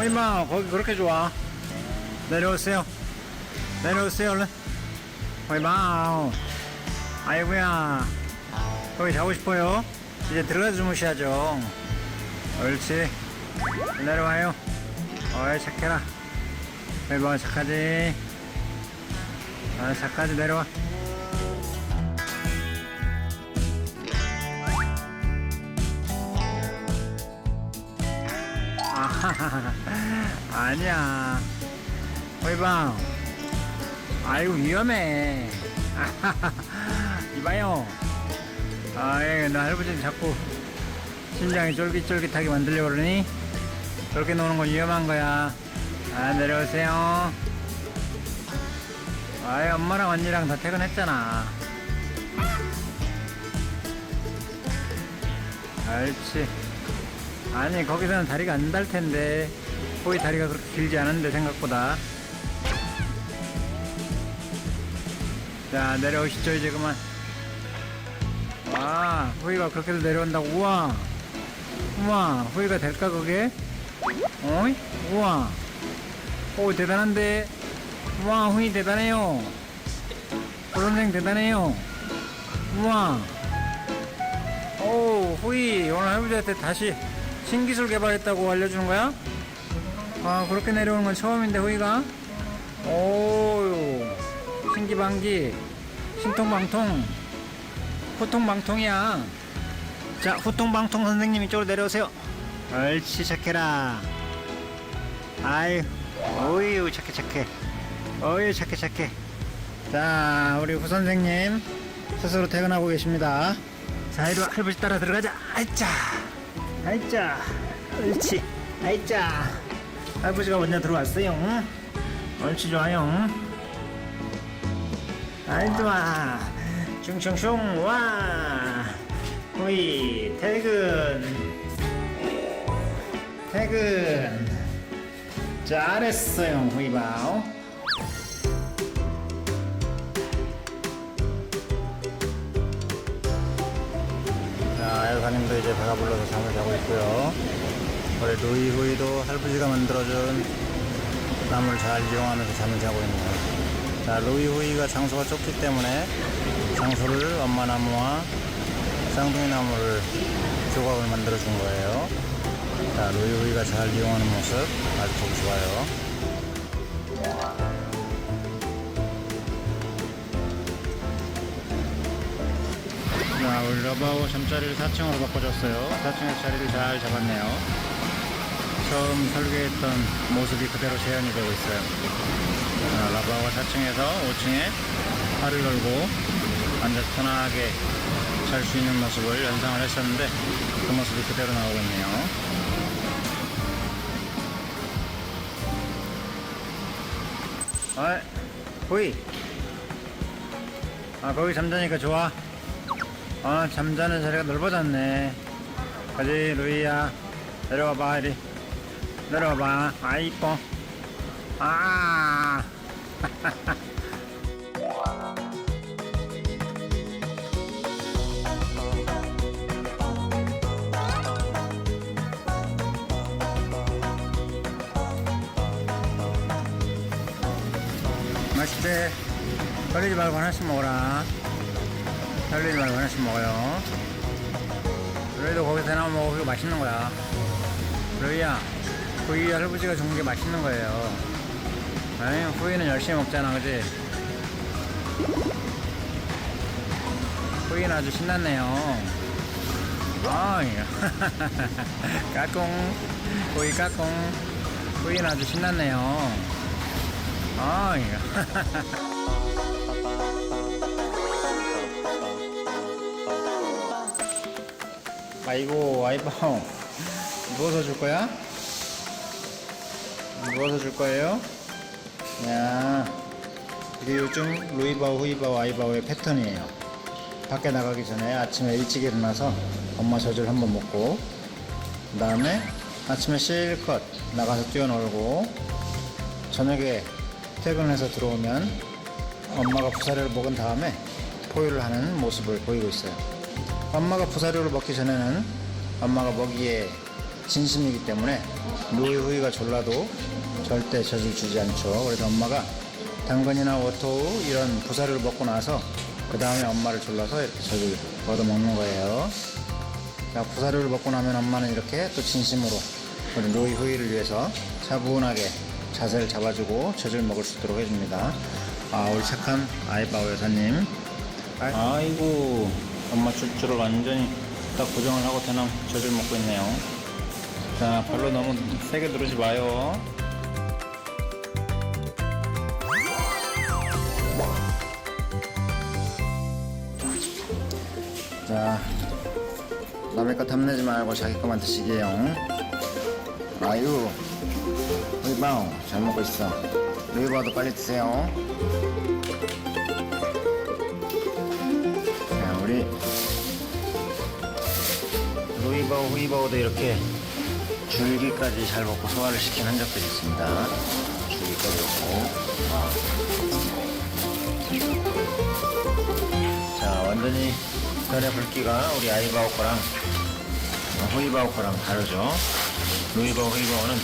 호이마 거기 그렇게 좋아. 내려오세요. 내려오세요 얼른. 호이마 아이고야. 거기 자고 싶어요. 이제 들어가서 주무셔야죠. 옳지. 내려와요. 어이 착해라. 호이마 착하지? 아 착하지. 내려와 아하하하. 아니야. 호이방. 아이고, 위험해. 이봐요. 아이, 나 할아버지는 자꾸 심장이 쫄깃쫄깃하게 만들려고 그러니? 저렇게 노는 건 위험한 거야. 아, 내려오세요. 아이, 엄마랑 언니랑 다 퇴근했잖아. 옳지. 아니 거기서는 다리가 안 달 텐데. 호이 다리가 그렇게 길지 않은데 생각보다. 자 내려오시죠 이제 그만. 와 호이가 그렇게도 내려온다고. 우와. 우와 호이가 될까 그게? 어이? 우와. 오 대단한데. 우와 호이 대단해요. 선생 대단해요. 우와. 오 호이 오늘 할아버지한테 다시 신기술 개발했다고 알려주는 거야? 아 그렇게 내려오는 건 처음인데 호이가? 오 신기방기 신통방통 후통방통이야. 자 후통방통 선생님 이쪽으로 내려오세요. 옳지 착해라. 아유 오유 착해 착해. 어유 착해 착해. 자 우리 후 선생님 스스로 퇴근하고 계십니다. 자 이리 와. 할아버지 따라 들어가자. 아이짜 아이짜 옳지. 아이짜. 할아버지가 먼저 들어왔어요. 응? 옳지 좋아요. 응? 아이 좋아 슝슝슝 와. 호이 퇴근. 퇴근. 잘했어요 호이바오 자, 여사님도 이제 배가 불러서 잠을 자고 있고요. 우리 루이 후이도 할아버지가 만들어준 나무를 잘 이용하면서 잠을 자고 있네요. 자, 루이 후이가 장소가 좁기 때문에 장소를 엄마 나무와 쌍둥이 나무를 조각을 만들어 준 거예요. 자, 루이 후이가 잘 이용하는 모습 아주 보기 좋아요. 자, 우리 러버하고 잠자리를 4층으로 바꿔줬어요. 4층에서 자리를 잘 잡았네요. 처음 설계했던 모습이 그대로 재현이 되고 있어요. 자, 러버하고 4층에서 5층에 팔을 걸고 앉아서 편하게 잘 수 있는 모습을 연상을 했었는데 그 모습이 그대로 나오고 있네요. 어이, 호이. 아, 거기 잠자니까 좋아. 아 잠자는 자리가 넓어졌네. 가지 루이야. 내려와봐 이리. 내려와봐. 아 이뻐. 아. 맛있지? 버리지 말고 하나씩 먹어라 말고 하나씩 먹어요. 그래도 거기서 나와 먹어. 이거 맛있는 거야. 루이야, 후이 할아버지가 준게 맛있는 거예요. 아니, 후이는 열심히 먹잖아, 그지? 후이는 아주 신났네요. 아이, 까꿍. 후이 까꿍. 후이는 아주 신났네요. 아이. 아이고 아이방 누워서 줄 거야? 누워서 줄 거예요? 야 이게 요즘 루이바오 후이바오 아이바오의 패턴이에요 밖에 나가기 전에 아침에 일찍 일어나서 엄마 젖을 한번 먹고 그 다음에 아침에 실컷 나가서 뛰어놀고 저녁에 퇴근해서 들어오면 엄마가 부사료를 먹은 다음에 포유를 하는 모습을 보이고 있어요 엄마가 부사료를 먹기 전에는 엄마가 먹이에 진심이기 때문에 누이 후이가 졸라도 절대 젖을 주지 않죠. 그래서 엄마가 당근이나 워토우 이런 부사를 먹고 나서 그 다음에 엄마를 졸라서 이렇게 젖을 얻어 먹는 거예요. 자, 부사료를 먹고 나면 엄마는 이렇게 또 진심으로 우리 노이 후이를 위해서 차분하게 자세를 잡아주고 젖을 먹을 수 있도록 해줍니다. 아, 우리 착한 아이바오 여사님. 아이고, 엄마 줄줄을 완전히 딱 고정을 하고 대남 젖을 먹고 있네요. 자, 발로 너무 세게 누르지 마요. 자, 남의 거 탐내지 말고 자기 거만 드시게요. 아유, 루이바오 잘 먹고 있어. 루이바오도 빨리 드세요. 루이바오, 후이바오도 이렇게 줄기까지 잘 먹고 소화를 시킨 흔적들이 있습니다. 줄기까지 먹고. 자, 완전히 변의 붉기가 우리 아이바오 거랑 후이바오 거랑 다르죠. 루이바오, 후이바오는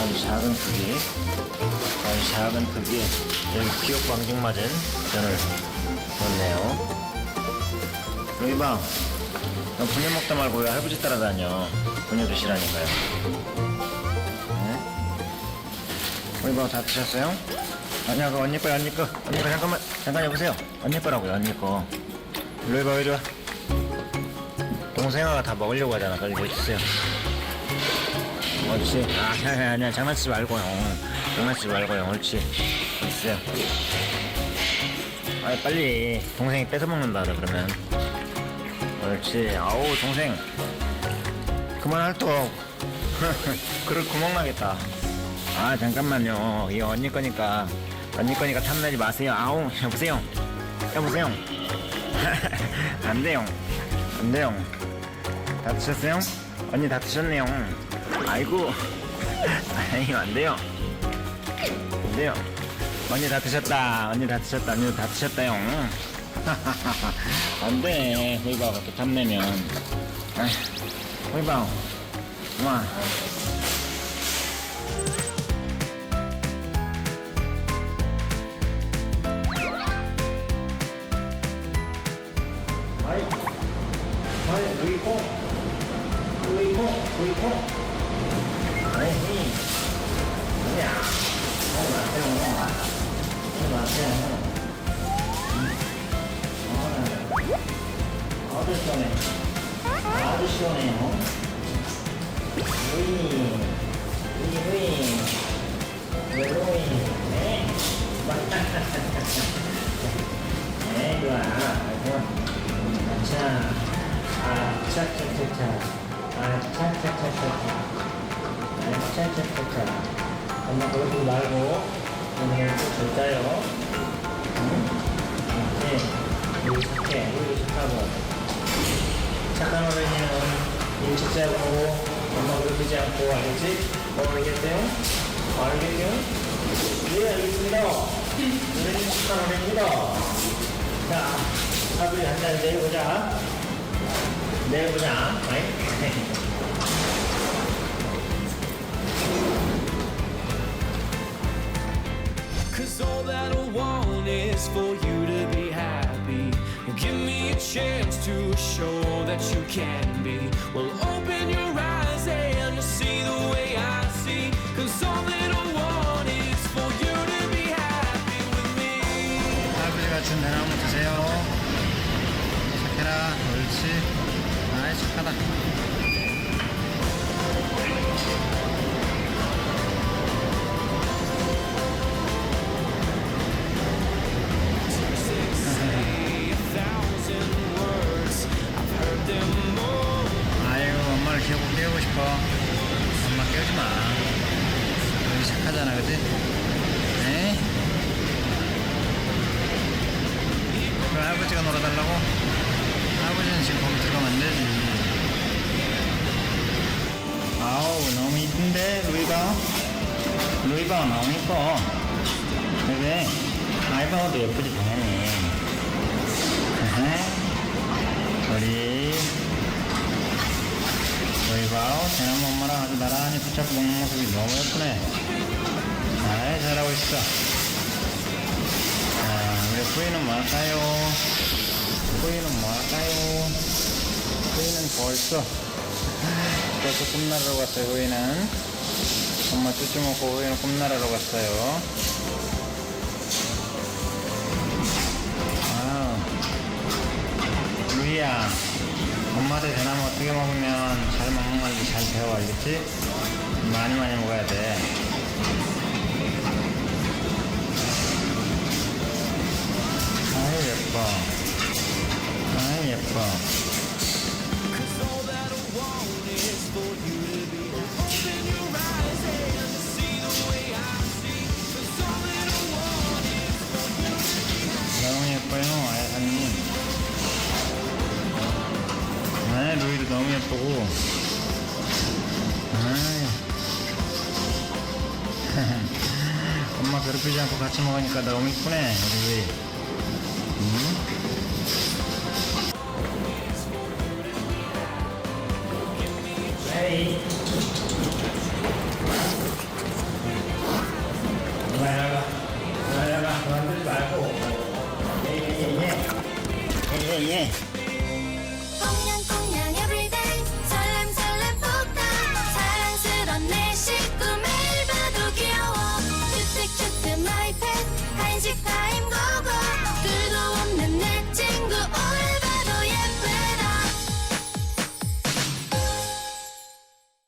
아주 작은 크기, 아주 작은 크기에 여기 기억 방증 맞은 변을 넣네요. 루이바 오, 너 분유 먹다 말고 왜 할아버지 따라다녀? 분유 드시라니까요. 네? 루이바오 다 드셨어요? 아니야, 그 언니 거야, 언니 거. 언니 거 잠깐만, 잠깐 여보세요. 언니 거라고요, 언니 거. 일로 해봐, 이리 와. 동생아가 다 먹으려고 하잖아. 빨리 해주세요. 옳지. 아, 아니야, 아니야. 장난치지 말고요. 장난치지 말고요. 옳지. 있어요. 아, 빨리. 동생이 뺏어먹는다, 너 그러면. 옳지. 아우, 동생. 그만할 또. 그럴 구멍 나겠다. 아, 잠깐만요. 이거 언니 거니까. 언니 거니까 탐나지 마세요. 아우, 여보세요. 여보세요. 안 돼요. 안 돼요. 다 드셨어요? 언니 다 드셨네요. 아이고. 아니, 안 돼요. 안 돼요. 언니 다 드셨다. 언니 다 드셨다. 언니 다 드셨다요. 안 돼. 호이바가 그렇게 탐내면. 아이, 호이바. 와. 아이, 아이, 시원해. 아주 시원해요. 루이, 루이. 왜 루이? 네? 네, 좋아. 좋아. 자, 아, 차차차차. 아, 차차차차차. 아, 차차차차. 엄마 그러지 말고, 오늘 또 줄까요? 응? 네. 우리 착해. 우리 착하고. 착한 어린이는 일찍 자고, 엄마 그러지 않고, 알겠지? 뭐 알겠대요? 알겠대요? 네, 알겠습니다. 우리는 착한 어린이다. 자, 하루에 한잔 내일 보자. 내일 보자. Cause all that I want is for you chance to show that you can be. Well, open your eyes and you'll see the way I see. Cause all that I want is for you to be happy with me. 할아버지가 준 대나무 드세요. 착해라. 옳지. 아이, 착하다. 하잖아, 그지? 에? 그 할아버지가 놀아달라고? 할아버지는 지금 거기 들어가면 안 되지. 아우, 너무 이쁜데, 루이가? 루이가 너무 이뻐. 그래? 아이바오도 예쁘지, 당연히. 에헤. 우리, 우리 바오 대나무 엄마랑 아주 나란히 붙잡고 먹는 모습이 너무 예쁘네 아이 잘하고 있어. 자 우리 후이는 뭐 할까요? 후이는 뭐 할까요? 후이는 벌써. 벌써 꿈나라로 갔어요 후이는. 엄마 쭈쭈 먹고 후이는 꿈나라로 갔어요. 아우. 루이야 엄마한테 대나무 어떻게 먹으면 잘 먹는 건지 잘 배워 알겠지? 많이 많이 먹어야 돼 I want is 너무 예뻐요 아야사님. 네 루이도 너무 예쁘고. 아이. 엄마 괴롭히지 않고 같이 먹으니까 너무 이쁘네 루이 응?